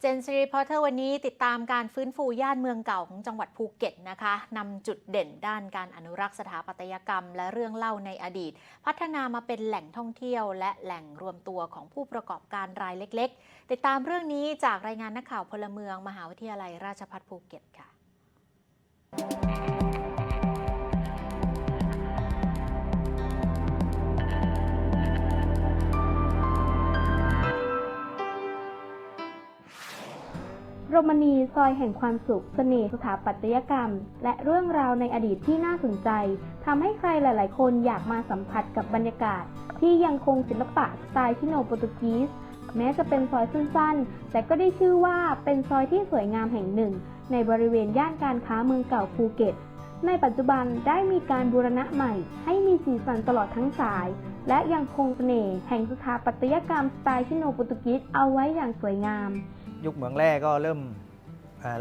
เจนซีรีพอร์เตอร์วันนี้ติดตามการฟื้นฟูย่านเมืองเก่าของจังหวัดภูเก็ตนะคะนำจุดเด่นด้านการอนุรักษ์สถาปัตยกรรม และเรื่องเล่าในอดีต พัฒนามาเป็นแหล่งท่องเที่ยว และแหล่งรวมตัวของผู้ประกอบการรายเล็ก ๆ ติดตามเรื่องนี้จากรายงานนักข่าวพลเมือง มหาวิทยาลัยราชภัฏภูเก็ตค่ะ รมานีซอยแห่งความสุขเสน่ห์สถาปัตยกรรม และเรื่องราวในอดีตที่น่าสนใจทำให้ใครหลาย ๆ คนอยากมาสัมผัสกับบรรยากาศ ที่ยังคงศิลปะสไตล์ชิโนโปรตุกีสแม้จะเป็นซอยสั้น ๆ แต่ก็ได้ชื่อว่าเป็นซอยที่สวยงามแห่งหนึ่ง ในบริเวณย่านการค้าเมืองเก่าภูเก็ต ในปัจจุบันได้มีการบูรณะใหม่ ให้มีสีสันตลอดทั้งสาย และยังคงเสน่ห์แห่งสถาปัตยกรรมสไตล์ชิโนโปรตุกีสเอาไว้อย่างสวยงาม ยุคเหมืองแร่ก็เริ่ม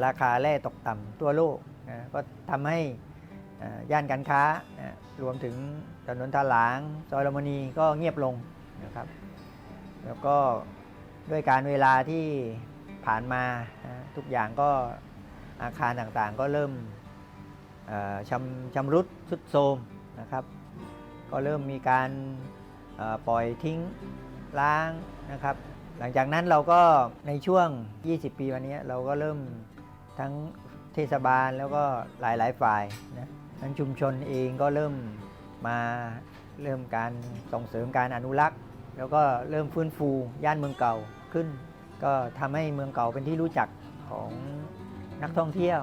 ราคาแร่ตกต่ำทั่วโลกนะก็ทำให้ย่านการค้านะรวมถึงถนนทาหลางซอยลมณีก็เงียบลงนะครับแล้วก็ด้วยการเวลาที่ผ่านมานะทุกอย่างก็อาคารต่างๆก็เริ่มชำชำรุดทรุดโทรมนะครับ ก็เริ่มมีการปล่อยทิ้งล้างนะครับ หลังจากนั้นเราก็ในช่วง 20 ปีวันนี้เราก็เริ่มทั้งเทศบาลแล้วก็หลาย ๆ ฝ่ายนะทั้งชุมชนเองก็เริ่มมาเริ่มการส่งเสริมการอนุรักษ์ แล้วก็เริ่มฟื้นฟูย่านเมืองเก่าขึ้น ก็ทำให้เมืองเก่าเป็นที่รู้จักของนักท่องเที่ยว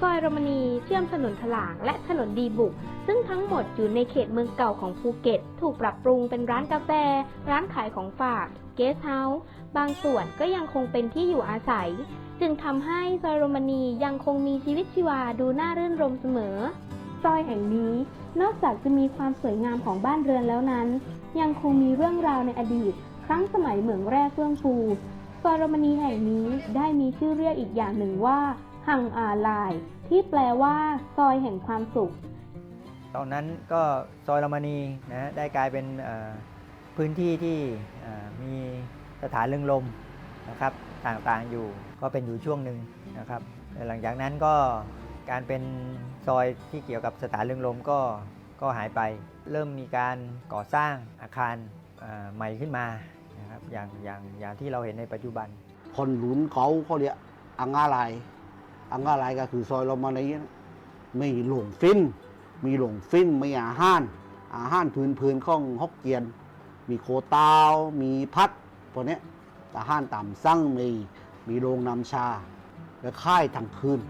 ซอยโรมานีเชื่อมถนนถลางและถนนดีบุก ซึ่งทั้งหมดอยู่ในเขตเมืองเก่าของภูเก็ต ถูกปรับปรุงเป็นร้านกาแฟ ร้านขายของฝาก กสต์เฮาส์บางส่วนก็ยังคงเป็นที่อยู่อาศัย จึงทำให้ซอยโรมานียังคงมีชีวิตชีวาดูน่ารื่นรมเสมอ ซอยแห่งนี้นอกจากจะมีความสวยงามของบ้านเรือนแล้วนั้น ยังคงมีเรื่องราวในอดีต ครั้งสมัยเหมืองแร่เฟื่องฟูซอยโรมานีแห่งนี้ได้มีชื่อเรียกอีกอย่างหนึ่งว่าหังอาลาย ที่แปลว่า ซอยแห่งความสุข ตอนนั้นก็ซอยลามณีนะได้กลายเป็น พื้นที่ที่มีสถานเรืองลมนะครับต่างๆอยู่ก็เป็นอยู่ช่วงหนึ่งนะครับหลังจากนั้นก็การเป็นซอยที่เกี่ยวกับสถานเรืองลมก็ก็หายไป เริ่มมีการก่อสร้างอาคารใหม่ขึ้นมานะครับอย่างอย่างอย่างที่เราเห็นในปัจจุบันคนหลุนเขาเขาเรียกอังอาลายอังอาลายก็คือซอยเรามาในนี้มีหลงฟินมีหลงฟินมีอาหารอาหารพื้นพื้นของฮกเกียน มีโคตาวมีพัดพวกนี้ยอาหารตามสั่งมี มีโรงนำชา และค่ายทั้งคืน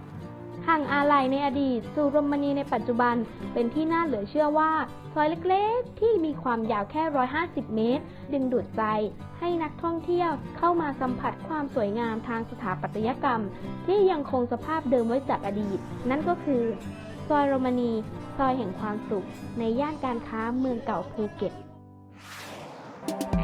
ห่างอาลัยในอดีต สู่รมานีในปัจจุบันเป็นที่น่าเหลือเชื่อว่า ซอยเล็กๆ ที่มีความยาวแค่ 150 เมตร ดึงดูดใจให้นักท่องเที่ยวเข้ามาสัมผัสความสวยงามทางสถาปัตยกรรม ที่ยังคงสภาพเดิมไว้จากอดีต นั่นก็คือ ซอยโรมานีซอยแห่งความสุข ในย่านการค้าเมืองเก่าภูเก็ต Thank you.